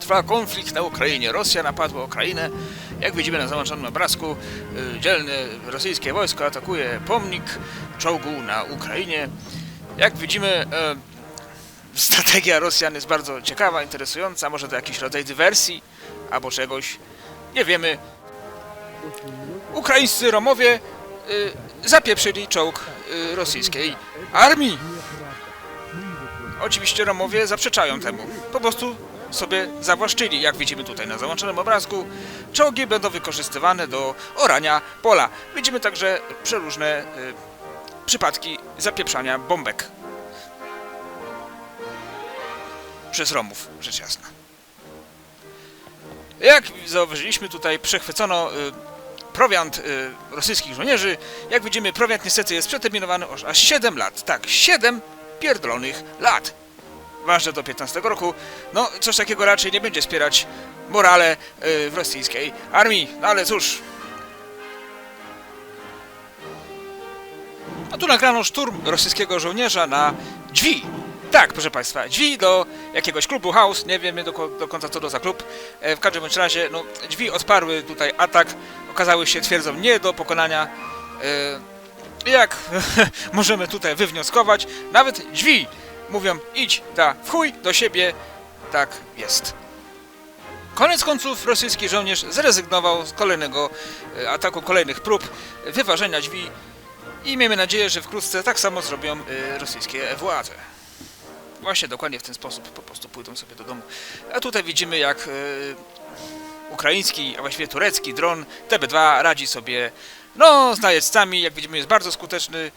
Trwa konflikt na Ukrainie. Rosja napadła Ukrainę. Jak widzimy na załączonym obrazku, y, dzielne rosyjskie wojsko atakuje pomnik czołgu na Ukrainie. Jak widzimy, e, strategia Rosjan jest bardzo ciekawa, interesująca. Może to jakiś rodzaj dywersji albo czegoś. Nie wiemy. Ukraińscy Romowie y, zapieprzyli czołg y, rosyjskiej armii. Oczywiście Romowie zaprzeczają temu. Po prostu sobie zawłaszczyli, jak widzimy tutaj na załączonym obrazku. Czołgi będą wykorzystywane do orania pola. Widzimy także przeróżne y, przypadki zapieprzania bombek przez Romów, rzecz jasna. Jak zauważyliśmy tutaj, przechwycono y, prowiant y, rosyjskich żołnierzy. Jak widzimy, prowiant niestety jest przeterminowany aż 7 lat. Tak, 7 pierdolonych lat. Ważne do 15 roku. No, coś takiego raczej nie będzie wspierać morale y, w rosyjskiej armii. No ale cóż. A tu nagrano szturm rosyjskiego żołnierza na drzwi. Tak, proszę Państwa, drzwi do jakiegoś klubu house, nie wiemy do, do końca co to za klub. E, w każdym bądź razie, no, drzwi odparły tutaj atak, okazały się, twierdzą, nie do pokonania. E, jak możemy tutaj wywnioskować, nawet drzwi mówią, idź da w chuj do siebie, tak jest. Koniec końców rosyjski żołnierz zrezygnował z kolejnego e, ataku, kolejnych prób wyważenia drzwi i miejmy nadzieję, że wkrótce tak samo zrobią e, rosyjskie władze. Właśnie dokładnie w ten sposób po prostu pójdą sobie do domu. A tutaj widzimy jak e, ukraiński, a właściwie turecki dron TB2 radzi sobie no z najeźdźcami, jak widzimy jest bardzo skuteczny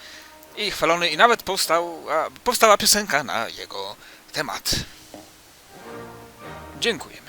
i chwalony i nawet powstał, powstała piosenka na jego temat. Dziękuję.